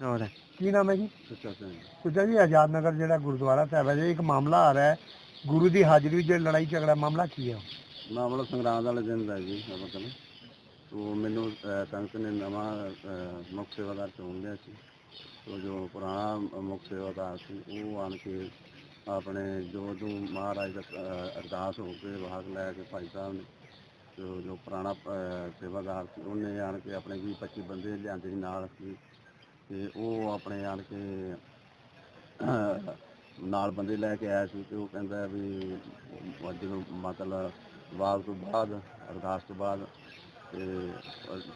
ਹੋਰ? ਕੀ ਨਾਮ ਹੈ ਜੀ? ਸੁੱਚਾ ਸਿੰਘ ਸੁਜਾ ਜੀ ਆਜ਼ਾਦ ਨਗਰ ਜਿਹੜਾ ਗੁਰਦੁਆਰਾ ਸਾਹਿਬ ਹੈ ਜੀ ਇੱਕ ਮਾਮਲਾ ਆ ਰਿਹਾ ਹੈ ਗੁਰੂ ਦੀ ਹਾਜ਼ਰੀ ਵਿੱਚ ਜਿਹੜਾ ਲੜਾਈ ਝਗੜਾ ਮਾਮਲਾ ਕੀ ਹੈ? ਮਾਮਲਾ ਸੰਗਰਾਂਦ ਵਾਲੇ ਦਿਨ ਦਾ ਜੀ ਤੋ ਮੈਨੂੰ ਸੰਗਤ ਨੇ ਨਵਾਂ ਮੁੱਖ ਸੇਵਾਦਾਰ ਚੁਣ ਲਿਆ ਸੀ। ਤੋ ਜੋ ਪੁਰਾਣਾ ਮੁੱਖ ਸੇਵਾਦਾਰ ਸੀ ਉਹ ਆਣ ਕੇ ਆਪਣੇ ਜੋ ਜੋ ਮਹਾਰਾਜ ਦਾ ਅਰਦਾਸ ਹੋ ਕੇ ਭਾਗ ਲੈ ਕੇ ਭਾਈ ਸਾਹਿਬ ਨੇ ਜੋ ਜੋ ਪੁਰਾਣਾ ਸੇਵਾਦਾਰ ਸੀ ਉਹਨੇ ਆਣ ਕੇ ਆਪਣੇ 20 25 ਬੰਦੇ ਲਿਆਂਦੇ ਸੀ ਨਾਲ ਤੇ ਉਹ ਆਪਣੇ ਆਣ ਕੇ ਨਾਲ ਬੰਦੇ ਲੈ ਕੇ ਆਇਆ ਸੀ ਤੇ ਉਹ ਕਹਿੰਦਾ ਵੀ ਜਦੋਂ ਮਤਲਬ ਵਾਰ ਤੋਂ ਬਾਅਦ, ਅਰਦਾਸ ਤੋਂ ਬਾਅਦ, ਤੇ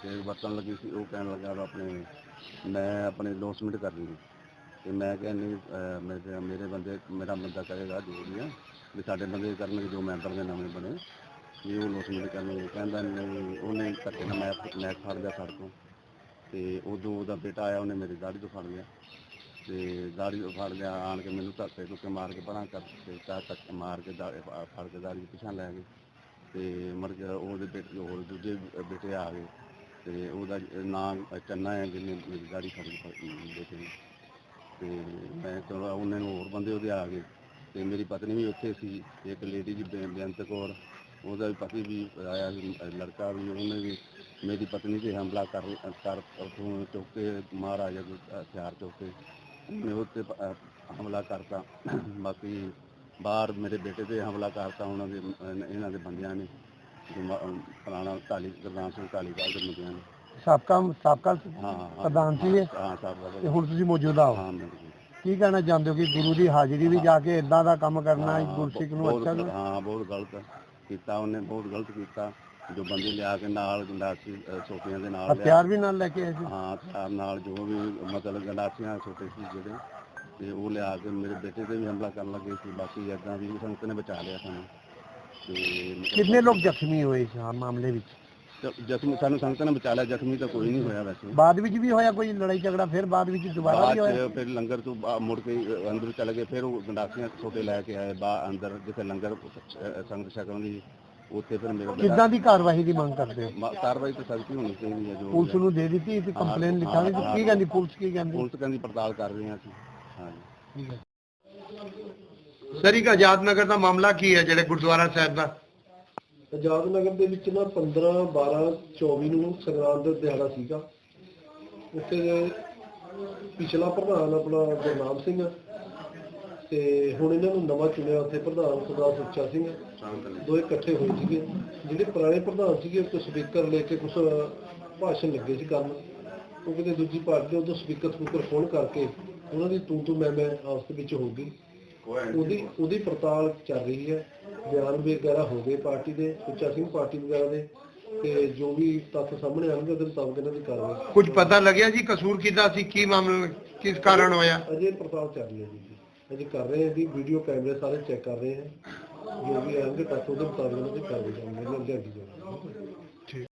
ਜੇ ਵਰਤਣ ਲੱਗੀ ਸੀ, ਉਹ ਕਹਿਣ ਲੱਗਾ ਆਪਣੇ, ਮੈਂ ਆਪਣੇ ਲੋਸਮੈਂਟ ਕਰਨੀ ਹੈ ਤੇ ਮੈਂ ਕਿਹਾ ਨਹੀਂ ਮੇਰੇ ਮੇਰੇ ਬੰਦੇ, ਮੇਰਾ ਬੰਦਾ ਕਰੇਗਾ ਜੋ ਵੀ ਆ, ਵੀ ਸਾਡੇ ਬੰਦੇ ਕਰਨਗੇ, ਜੋ ਮੈਂਬਰ ਦੇ ਨਵੇਂ ਬਣੇ, ਵੀ ਉਹ ਲੋਸਮੈਂਟ ਕਰਨਗੇ। ਕਹਿੰਦਾ ਨਹੀਂ, ਉਹਨੇ ਧੱਕੇ ਨਾਲ ਮੈਂ ਮੈਂ ਫੜ ਗਿਆ ਸਾਡੇ ਤੋਂ ਤੇ ਉਦੋਂ ਉਹਦਾ ਬੇਟਾ ਆਇਆ, ਉਹਨੇ ਮੇਰੀ ਦਾੜੀ ਤੋਂ ਫੜ ਲਿਆ। ਤੇ ਦਾੜੀ ਤੋਂ ਫੜ ਲਿਆ, ਆਣ ਕੇ ਮੈਨੂੰ ਧੱਕੇ ਧੁੱਕੇ ਮਾਰ ਕੇ ਪਰਾਂ ਕਰ ਤੇ ਚਾ ਤੱਕ ਮਾਰ ਕੇ ਦਾੜੀ ਫੜ ਕੇ ਦਾੜੀ ਪਿਛਾਂ ਲੈ ਗਏ। ਤੇ ਮਰ ਗਿਆ ਉਹਦੇ ਬੇਟੇ ਹੋਰ ਦੂਜੇ ਬੇਟੇ ਆ ਗਏ। ਤੇ ਉਹਦਾ ਨਾਮ ਚੰਨਾ ਹੈ, ਜਿਹਨੇ ਮੇਰੀ ਦਾੜੀ ਫੜ ਕੇ ਬੇਟੇ ਨੇ। ਤੇ ਮੈਂ ਚਲੋ, ਉਹਨਾਂ ਨੂੰ ਹੋਰ ਬੰਦੇ ਉਹਦੇ ਆ ਗਏ। ਤੇ ਮੇਰੀ ਪਤਨੀ ਵੀ ਉੱਥੇ ਸੀ, ਇੱਕ ਲੇਡੀ ਜੀ ਬੇ- ਬੇਅੰਤ ਕੌਰ। ਉਹਦਾ ਵੀ ਪਤੀ ਵੀ ਆਇਆ ਸੀ ਅ, ਲੜਕਾ ਵੀ ਉਹਨੇ ਵੀ ਮੇਰੀ ਪਤਨੀ ਤੇ ਹਮਲਾ ਕਰ ਕਰ ਉਥੋਂ ਚੁੱਕ ਕੇ ਮਹਾਰਾਜਾ ਦੇ ਹਥਿਆਰ ਚੁੱਕ ਕੇ ਉਹਨੇ ਉੱਤੇ ਪ- ਅ, ਹਮਲਾ ਕਰਤਾ। ਬਾਕੀ ਬਾਹਰ ਮੇਰੇ ਬੇਟੇ ਤੇ ਹਮਲਾ ਕਰਤਾ ਉਹਨਾਂ ਦੇ ਇਹਨਾਂ ਦੇ ਬੰਦਿਆਂ ਨੇ ਫਲਾਣਾ ਢਾਲੀ ਗੁਰਦਾਨ ਸਿੰਘ ਢਾਲੀਵਾਲ ਦੇ ਮੁੰਡਿਆਂ ਨੇ। ਸਾਬਕਾ ਸਾਬਕਾ ਹਾਂ ਹਾਂ ਪ੍ਰਧਾਨ ਸੀ ਇਹ? ਹਾਂ ਸਾਹਿਬ ਤੇ ਹੁਣ ਤੁਸੀਂ ਮੌਜੂਦਾ ਹੋ? ਹਾਂ ਮੈਂ ਕੀ ਕਹਿਣਾ ਚਾਹੁੰਦੇ ਹੋ ਕਿ ਗੁਰੂ ਦੀ ਹਾਜ਼ਰੀ ਵਿੱਚ ਜਾ ਕੇ ਇਦਾਂ ਦਾ ਕੰਮ ਕਰਨਾ ਹਾਂ, ਗੁਰਸਿੱਖ ਨੂੰ ਬਹੁਤ- ਅੱਛਾ ਨਹੀਂ ਹਾਂ ਬਹੁਤ ਗਲਤ ਕੀਤਾ ਉਹਨੇ ਬਹੁਤ ਗਲਤ ਕੀਤਾ ਜੋ ਬੰਦੇ ਲਿਆ ਕੇ ਨਾਲ ਗੰਡਾਸੀ ਸੋਟੀਆਂ ਦੇ ਨਾਲ ਲਿਆ ਹਥਿਆਰ ਵੀ ਨਾਲ ਲੈ ਕੇ ਆਏ ਸੀ? ਹਾਂ ਹਥਿਆਰ ਨਾਲ ਜੋ ਵੀ ਮਤਲਬ ਗੰਡਾਸੀਆਂ ਛੋਟੇ ਸੀ ਜਿਹੜੇ ਤੇ ਉਹ ਲਿਆ ਕੇ ਮੇਰੇ ਬੇਟੇ ਤੇ ਵੀ ਹਮਲਾ ਕਰਨ ਲੱਗੇ ਸੀ ਬਾਕੀ ਏਦਾਂ ਵੀ ਸੰਗਤ ਨੇ ਬਚਾ ਲਿਆ ਸਾਨੂੰ। ਤੇ ਕਿੰਨੇ ਲੋਕ ਜ਼ਖਮੀ ਹੋਏ ਇਸ ਮਾਮਲੇ ਵਿੱਚ? ਜ਼ਖਮੀ ਸਾਨੂੰ ਸੰਗਤ ਨੇ ਬਚਾ ਲਿਆ ਜ਼ਖਮੀ ਤਾਂ ਕੋਈ ਨਹੀਂ ਹੋਇਆ ਵੈਸੇ। ਬਾਅਦ ਵਿੱਚ ਵੀ ਹੋਇਆ ਕੋਈ ਲੜਾਈ ਝਗੜਾ ਫਿਰ ਬਾਅਦ ਵਿੱਚ ਦੁਬਾਰਾ ਬਾਅਦ ਵੀ ਹੋਇਆ? ਚ ਫਿਰ ਲੰਗਰ ਤੋਂ ਬਾ- ਮੁੜ ਕੇ ਅੰਦਰ ਚਲੇ ਗਏ ਫਿਰ ਉਹ ਗੰਡਾਸੀਆਂ ਛੋਟੇ ਲੈ ਕੇ ਆਏ ਬਾ ਅੰਦਰ ਜਿੱਥੇ ਲੰਗਰ ਅ, ਸੰਗਤ ਛਕਣ ਦੀ ਉੱਥੇ ਫਿਰ ਮੇਰਾ ਬੇਟਾ ਕਿੱਦਾਂ ਦੀ ਕਾਰਵਾਈ ਦੀ ਮੰਗ ਕਰਦੇ ਹੋ? ਮ- ਕਾਰਵਾਈ ਤਾਂ ਸਖਤੀ ਹੋਣੀ ਚਾਹੀਦੀ ਹੈ ਜੋ ਪੁਲਿਸ ਨੂੰ ਦੇ ਦਿੱਤੀ ਤੇ ਕੰਪਲੇਨ ਲਿਖਾਂਗੇ ਤੇ ਕੀ ਕਹਿੰਦੀ ਪੁਲਿਸ ਕੀ ਕਹਿੰਦੀ? ਪੁਲਿਸ ਕਹਿੰਦੀ ਪੜਤਾਲ ਕਰ ਰਹੇ ਹਾਂ ਅਸੀਂ। ਹਾਂਜੀ ਸਰ ਇੱਕ ਆਜ਼ਾਦ ਨਗਰ ਦਾ ਮਾਮਲਾ ਕੀ ਹੈ ਜਿਹੜੇ ਗੁਰਦੁਆਰਾ ਸਾਹਿਬ ਦਾ? ਆਜ਼ਾਦ ਨਗਰ ਦੇ ਵਿੱਚ ਨਾ 15 12 24 ਨੂੰ ਸੰਗਰਾਂਦ ਦਾ ਦਿਹਾੜਾ ਸੀਗਾ। ਉੱਥੇ ਪਿਛਲਾ ਪ੍ਰਧਾਨ ਆਪਣਾ ਗੁਰਨਾਮ ਸਿੰਘ ਤੇ ਹੁਣ ਇਹਨਾਂ ਨੂੰ ਨਵਾਂ ਚੁਣਿਆ ਉੱਥੇ ਪ੍ਰਧਾਨ ਸਰਦਾਰ ਸੁੱਚਾ ਸਿੰਘ ਦੋ ਇਕੱਠੇ ਹੋਏ ਸੀਗੇ। ਜਿਹੜੇ ਪੁਰਾਣੇ ਪ੍ਰਧਾਨ ਸੀਗੇ ਉਹ ਸਪੀਕਰ ਲੈ ਕੇ ਕੁਝ ਭਾਸ਼ਣ ਲੱਗੇ ਸੀ ਕਰਨ ਉਹ ਕਿਤੇ ਦੂਜੀ ਪਾਰਟੀ ਦੇ ਉਦੋਂ ਸਪੀਕਰ ਸਪੀਕਰ ਫੋਨ ਕਰਕੇ ਉਹਨਾਂ ਦੀ ਤੂੰ ਤੂੰ ਮੈਂ ਮੈਂ ਆਪਸ ਵਿੱਚ ਹੋ ਗਈ। ਉਹਦੀ ਉਹਦੀ ਪੜਤਾਲ ਚੱਲ ਰਹੀ ਹੈ। ਬਿਆਨ ਵਗੈਰਾ ਹੋ ਗਏ ਪਾਰਟੀ ਦੇ ਸੁੱਚਾ ਸਿੰਘ ਪਾਰਟੀ ਵਗੈਰਾ ਦੇ ਤੇ ਜੋ ਵੀ ਤੱਥ ਸਾਹਮਣੇ ਆਉਣਗੇ ਉਹਦੇ ਮੁਤਾਬਕ ਇਹਨਾਂ ਦੀ ਕਾਰਵਾਈ ਕੁਝ ਪਤਾ ਲੱਗਿਆ ਜੀ ਕਸੂਰ ਕਿੱਦਾਂ ਸੀ ਕੀ ਮਾਮਲਾ ਕਿਸ ਕਾਰਨ ਹੋਇਆ? ਅਜੇ ਪੜਤਾਲ ਚੱਲ ਰਹੀ ਹੈ ਜੀ ਅਜੇ ਕਰ ਰਹੇ ਹਾਂ ਜੀ ਵੀਡੀਓ ਕੈਮਰੇ ਸਾਰੇ ਚੈੱਕ ਕਰ ਰਹੇ ਹਾਂ। ਜੋ ਵੀ ਆਉਣਗੇ ਤੱਥ ਉਹਦੇ ਮੁਤਾਬਕ ਉਹਨਾਂ ਦੀ ਕਾਰਵਾਈ ਕਰਾਂਗੇ ਲਿਆਂਦੀ ਜਾਊਗੀ